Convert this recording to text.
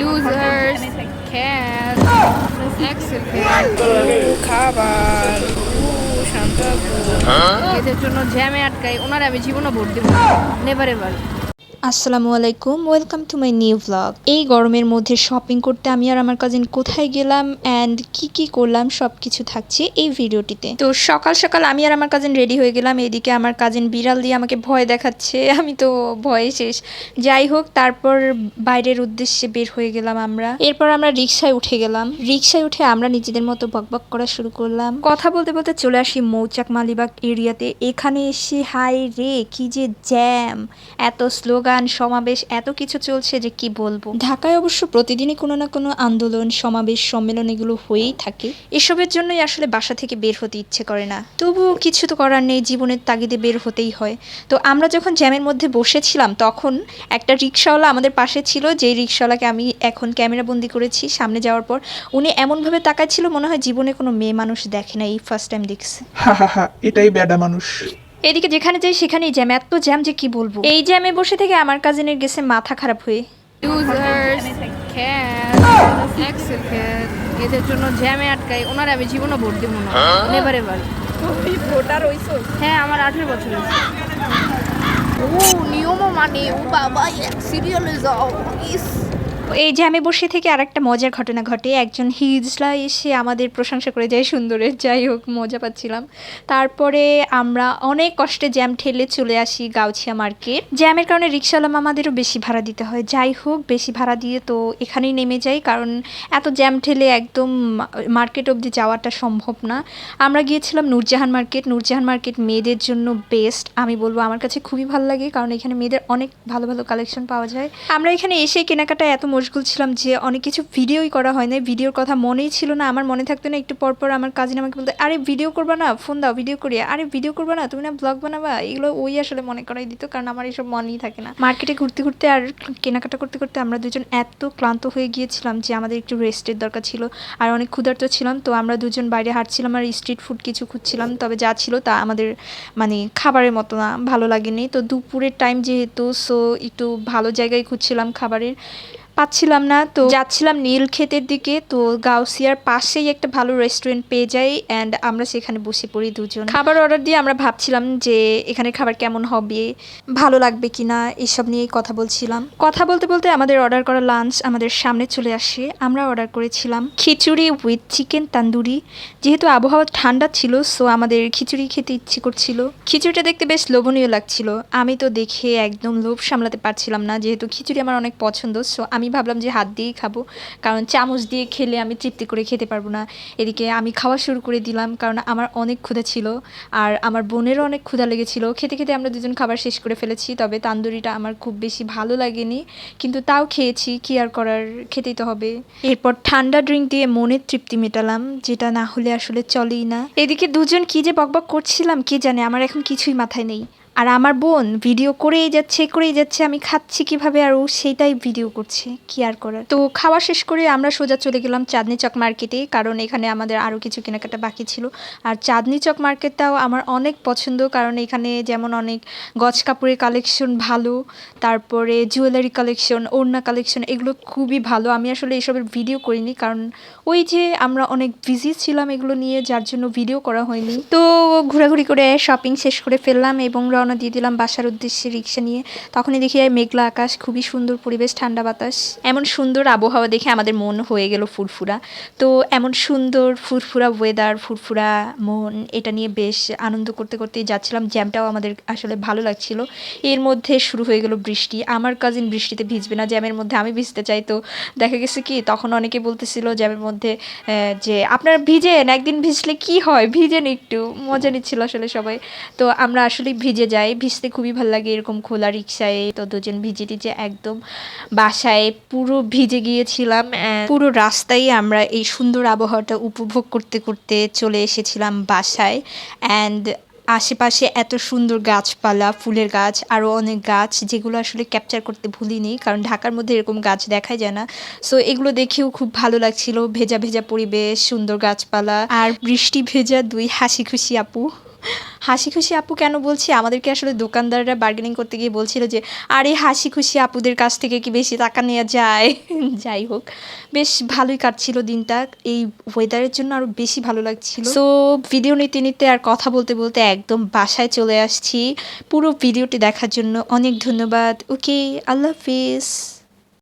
Losers খ্যাত খাবার শান্ত এদের জন্য জ্যামে আটকাই। ওনারা আমি জীবনও ভোট দেবো নেভার এভার আসসালামু আলাইকুম welcome to my new vlog এই গরমের মধ্যে শপিং করতে আমি আর আমার কাজিন কোথায় গেলাম অ্যান্ড কি কি করলাম সব কিছু থাকছে এই ভিডিওটিতে তো সকাল সকাল আমি আর আমার কাজিন রেডি হয়ে গেলাম, এদিকে আমার কাজিন বিড়াল দিয়ে আমাকে ভয় দেখাচ্ছে, আমি তো ভয়ে শেষ। যাই হোক, তারপর বাইরের উদ্দেশ্যে বের হয়ে গেলাম আমরা। এরপর আমরা রিক্সায় উঠে গেলাম। রিক্সায় উঠে আমরা নিজেদের মতো বকবক করা শুরু করলাম। কথা বলতে বলতে চলে আসি মৌচাক মালিবাগ এরিয়াতে এখানে এসে হাই রে, কি যে জ্যাম এত স্লোগান সমাবেশ এত কিছু চলছে যে কি বলব? ঢাকায় অবশ্য প্রতিদিনই কোনো না কোনো আন্দোলন সমাবেশ সম্মেলন এগুলো হয়েই থাকে। এসবের জন্যই আসলে বাসা থেকে বের হতে ইচ্ছে করে না। তবুও কিছু তো করার নেই জীবনের তাগিদে বের হতেই হয়। তো আমরা যখন জ্যামের মধ্যে বসেছিলাম তখন একটা রিক্সাওয়ালা আমাদের পাশে ছিল যেই রিক্সাওয়ালাকে আমি এখন ক্যামেরা বন্দি করেছি সামনে যাওয়ার পর। উনি এমনভাবে তাকাচ্ছিল মনে হয় জীবনে কোনো মেয়ে মানুষ দেখে না এই ফার্স্ট টাইম দেখছে। হা হা হা এটাই ব্যাডা মানুষ। এদিকে যেখানে যাই সেখানেই জ্যাম এত জ্যাম যে কি বলব? এই জ্যামে বসে থেকে আমার কাজিনের গেছে মাথা খারাপ হয়ে। এদের জন্য জ্যামে আটকাই। ওনারা আমি জীবনে ভোট দেবো না। নেভার এভার তুই ভোটার হইছো? হ্যাঁ আমার আঠেরো বছর ও নিয়মও মানে ও বাবা সিরিয়ালে যাও ইস এই জ্যামে বসে থেকে আরেকটা মজার ঘটনা ঘটে। একজন হিজলা এসে আমাদের প্রশংসা করে যায়, সুন্দরের, যাই হোক, মজা পাচ্ছিলাম। তারপরে আমরা অনেক কষ্টে জ্যাম ঠেলে চলে আসি গাউছিয়া মার্কেট। জ্যামের কারণে রিক্সাওয়ালা মামাদেরও বেশি ভাড়া দিতে হয়। যাই হোক, বেশি ভাড়া দিয়ে তো এখানেই নেমে যাই, কারণ এত জ্যাম ঠেলে একদম মার্কেট অবধি যাওয়াটা সম্ভব না। আমরা গিয়েছিলাম নূরজাহান মার্কেট। নূরজাহান মার্কেট মেয়েদের জন্য বেস্ট। আমি বলব আমার কাছে খুবই ভালো লাগে, কারণ এখানে মেয়েদের অনেক ভালো ভালো কালেকশন পাওয়া যায়। আমরা এখানে এসে কেনাকাটা এত মশগুল ছিলাম যে অনেক কিছু ভিডিওই করা হয় না ভিডিওর কথা মনেই ছিল না, আমার মনে থাকতো না, একটু পর পর আমার কাজিন আমাকে বলতে, আরে ভিডিও করবা না ফোন দাও ভিডিও করি। আরে ভিডিও করবা না, তুমি না ব্লগ বানাবা? এগুলো ওই আসলে মনে করাই দিত, কারণ আমার এসব মনেই থাকে না। মার্কেটে ঘুরতে ঘুরতে আর কেনাকাটা করতে করতে আমরা দুজন এত ক্লান্ত হয়ে গিয়েছিলাম যে আমাদের একটু রেস্টের দরকার ছিল, আর অনেক ক্ষুধার্ত ছিলাম। তো আমরা দুজন বাইরে হাঁটছিলাম আর স্ট্রিট ফুড কিছু খুঁজছিলাম, তবে যা ছিল তা আমাদের মানে খাবারের মতো না, ভালো লাগেনি। তো দুপুরের টাইম যেহেতু সো একটু ভালো জায়গায় খুঁজছিলাম খাবারের। পাচ্ছিলাম না তো যাচ্ছিলাম নীল ক্ষেতের দিকে তো গাউসিয়ার পাশেই একটা ভালো রেস্টুরেন্ট পেয়ে যাই অ্যান্ড আমরা সেখানে বসে পড়ি দুজন। খাবার অর্ডার দিয়ে আমরা ভাবছিলাম যে এখানে খাবার কেমন হবে ভালো লাগবে কিনা এসব নিয়েই কথা বলছিলাম। কথা বলতে বলতে আমাদের অর্ডার করা লাঞ্চ আমাদের সামনে চলে আসে। আমরা অর্ডার করেছিলাম খিচুড়ি উইথ চিকেন তান্দুরি যেহেতু আবহাওয়া ঠান্ডা ছিল সো আমাদের খিচুড়ি খেতে ইচ্ছে করছিল। খিচুড়িটা দেখতে বেশ লোভনীয় লাগছিল। আমি তো দেখে একদম লোভ সামলাতে পারছিলাম না যেহেতু খিচুড়ি আমার অনেক পছন্দ সো আমি ভাবলাম যে হাত দিয়েই খাব। কারণ চামচ দিয়ে খেলে আমি তৃপ্তি করে খেতে পারব না। এদিকে আমি খাওয়া শুরু করে দিলাম, কারণ আমার অনেক ক্ষুধা ছিল। আর আমার বোনেরও অনেক ক্ষুধা লেগেছিল। খেতে খেতে আমরা দুজন খাবার শেষ করে ফেলেছি, তবে তান্দুরিটা আমার খুব বেশি ভালো লাগেনি। কিন্তু তাও খেয়েছি, কি আর করার, খেতেই তো হবে। এরপর ঠান্ডা ড্রিঙ্ক দিয়ে মনের তৃপ্তি মেটালাম, যেটা না হলে আসলে চলেই না। এদিকে দুজন কি যে বকবক করছিলাম, কে জানে? আমার এখন কিছুই মাথায় নেই। আর আমার বোন ভিডিও করেই যাচ্ছে করেই যাচ্ছে, আমি খাচ্ছি কীভাবে আর ও সেইটাই ভিডিও করছে, কি আর করার। তো খাওয়া শেষ করে আমরা সোজা চলে গেলাম চাঁদনি চক মার্কেটে কারণ এখানে আমাদের আরও কিছু কেনাকাটা বাকি ছিল। আর চাঁদনি চক মার্কেটটাও আমার অনেক পছন্দ, কারণ এখানে যেমন অনেক গজ কাপড়ের কালেকশন ভালো, তারপরে জুয়েলারি কালেকশন ওড়না কালেকশন এগুলো খুবই ভালো। আমি আসলে এসবের ভিডিও করিনি, কারণ ওই যে আমরা অনেক বিজি ছিলাম এগুলো নিয়ে, যার জন্য ভিডিও করা হয়নি। তো ঘোরাঘুরি করে শপিং শেষ করে ফেললাম এবং রওনা দিয়ে দিলাম বাসার উদ্দেশ্যে রিক্সা নিয়ে। তখনই দেখি মেঘলা আকাশ, খুবই সুন্দর পরিবেশ, ঠান্ডা বাতাস। এমন সুন্দর আবহাওয়া দেখে আমাদের মন হয়ে গেল ফুরফুরা। তো এমন সুন্দর ফুরফুরা ওয়েদার ফুরফুরা মন, এটা নিয়ে বেশ আনন্দ করতে করতেই যাচ্ছিলাম। জ্যামটাও আমাদের আসলে ভালো লাগছিল। এর মধ্যে শুরু হয়ে গেল বৃষ্টি। আমার কাজিন বৃষ্টিতে ভিজবে না জ্যামের মধ্যে, আমি ভিজতে চাই। তো দেখা গেছে কি, তখন অনেকে বলতেছিল জ্যামের মধ্যে যে আপনারা ভিজেন, একদিন ভিজলে কি হয়? ভিজেন একটু। মজা নিচ্ছিল আসলে সবাই। তো আমরা আসলে ভিজে যাই ভিজতে খুবই ভালো লাগে এরকম খোলা রিক্সায় তো দুজন ভিজে টিজে একদম বাসায় পুরো ভিজে গিয়েছিলাম পুরো রাস্তায় আমরা এই সুন্দর আবহাওয়াটা উপভোগ করতে করতে চলে এসেছিলাম বাসায় অ্যান্ড আশেপাশে এত সুন্দর গাছপালা, ফুলের গাছ আরও অনেক গাছ যেগুলো আসলে ক্যাপচার করতে ভুলিনি কারণ ঢাকার মধ্যে এরকম গাছ দেখাই যায় না। সো এগুলো দেখেও খুব ভালো লাগছিল, ভেজা ভেজা পরিবেশ, সুন্দর গাছপালা আর বৃষ্টি ভেজা দুই হাসি খুশি আপু। হাসি খুশি আপু কেন বলছি? আমাদেরকে আসলে দোকানদাররা বার্গেনিং করতে গিয়ে বলছিল যে, আরে হাসি খুশি আপুদের কাছ থেকে কি বেশি টাকা নেওয়া যায়? যাই হোক, বেশ ভালোই কাটছিল দিনটা। এই ওয়েদারের জন্য আরও বেশি ভালো লাগছিল। সো ভিডিও নিতে নিতে আর কথা বলতে বলতে একদম বাসায় চলে আসছি। পুরো ভিডিওটি দেখার জন্য অনেক ধন্যবাদ। ওকে আল্লাহ হাফিজ